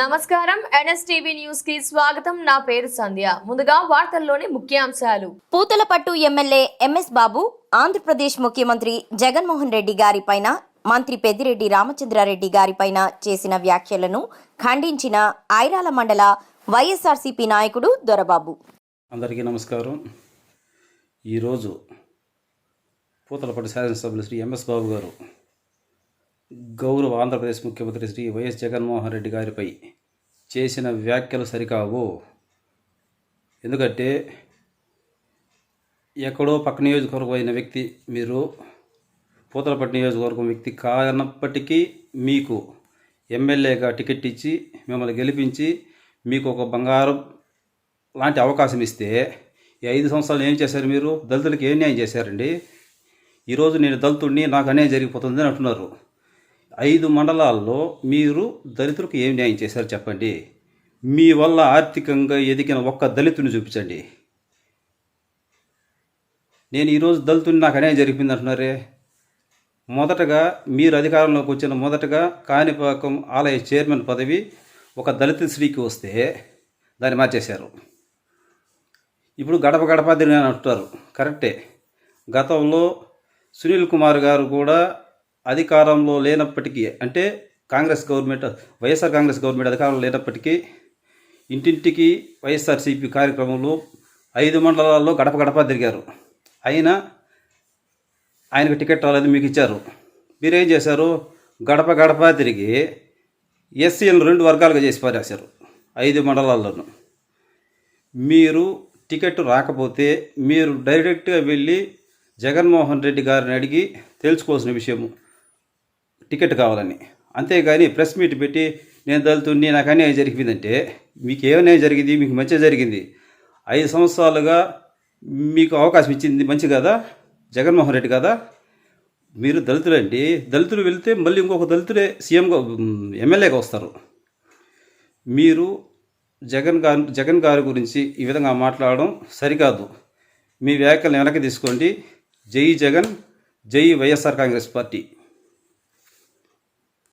నమస్కారం. ఎన్ఎస్టీవీ న్యూస్కి స్వాగతం. నా పేరు సంధ్య. ముందుగా వార్తల్లోని ముఖ్యాంశాలు. పూతలపట్టు ఎమ్మెల్యే ఎంఎస్ బాబు ఆంధ్రప్రదేశ్ ముఖ్యమంత్రి జగన్మోహన్ రెడ్డి గారిపైన మంత్రి పెద్దిరెడ్డి రామచంద్రారెడ్డి గారిపైన చేసిన వ్యాఖ్యలను ఖండించిన ఐరాల మండల వైఎస్ఆర్సీపీ నాయకుడు దొరబాబు. అందరికీ నమస్కారం. ఈరోజు పూతలపట్టు శాసనసభ్యులు శ్రీ ఎంఎస్ బాబు గారు గౌరవ ఆంధ్రప్రదేశ్ ముఖ్యమంత్రి శ్రీ వైఎస్ జగన్మోహన్ రెడ్డి గారిపై చేసిన వ్యాఖ్యలు సరికావు. ఎందుకంటే ఎక్కడో పక్క నియోజకవర్గం అయిన వ్యక్తి మీరు పూతలపట్టు నియోజకవర్గం వ్యక్తి కానప్పటికీ మీకు ఎమ్మెల్యేగా టికెట్ ఇచ్చి మిమ్మల్ని గెలిపించి మీకు ఒక బంగారం లాంటి అవకాశం ఇస్తే ఈ ఐదు సంవత్సరాలు ఏం చేశారు మీరు? దళితులకి ఏం న్యాయం చేశారండి? ఈరోజు నేను దళితుడిని నాకు అన్యాయం జరిగిపోతుంది అని అంటున్నారు. ఐదు మండలాల్లో మీరు దళితులకు ఏం న్యాయం చేశారు చెప్పండి? మీ వల్ల ఆర్థికంగా ఎదిగిన ఒక్క దళితుని చూపించండి. నేను ఈరోజు దళితుని నాకు అన్యాయం జరిగింది అంటున్నారే? మొదటగా మీరు అధికారంలోకి వచ్చిన మొదటగా కాణిపాకం ఆలయ చైర్మన్ పదవి ఒక దళిత స్త్రీకి వస్తే దాన్ని మార్చేశారు. ఇప్పుడు గడప గడప తిరిగి అంటారు కరెక్టే. గతంలో సునీల్ కుమార్ గారు కూడా అధికారంలో లేనప్పటికీ అంటే Congress government YSR Congress government అధికారంలో లేనప్పటికీ ఇంటింటికి వైఎస్ఆర్సీపీ కార్యక్రమంలో ఐదు మండలాల్లో గడప గడప తిరిగారు. అయినా ఆయనకు టికెట్ రాలేదు మీకు ఇచ్చారు. మీరేం చేశారు? గడప గడప తిరిగి ఎస్సీలను రెండు వర్గాలుగా చేసి పారేశారు ఐదు మండలాల్లోనూ. మీరు టికెట్ రాకపోతే మీరు డైరెక్ట్గా వెళ్ళి జగన్మోహన్ రెడ్డి గారిని అడిగి తెలుసుకోవాల్సిన విషయము. టికెట్ కావాలని. అంతేగాని ప్రెస్ మీట్ పెట్టి నేను దళితుడిని నాకు అన్యాయం జరిగిందంటే మీకు ఏమన్యాయం జరిగింది? మీకు మంచి జరిగింది. ఐదు సంవత్సరాలుగా మీకు అవకాశం ఇచ్చింది మంచి కదా? జగన్మోహన్ రెడ్డి కదా? మీరు దళితులండి దళితులు వెళ్తే మళ్ళీ ఇంకొక దళితులే సీఎంగా ఎమ్మెల్యేగా వస్తారు. మీరు జగన్ గారు జగన్ గారి గురించి ఈ విధంగా మాట్లాడడం సరికాదు. మీ వ్యాఖ్యలను వెనక్కి తీసుకోండి. జై జగన్ జై వైఎస్ఆర్ కాంగ్రెస్ పార్టీ.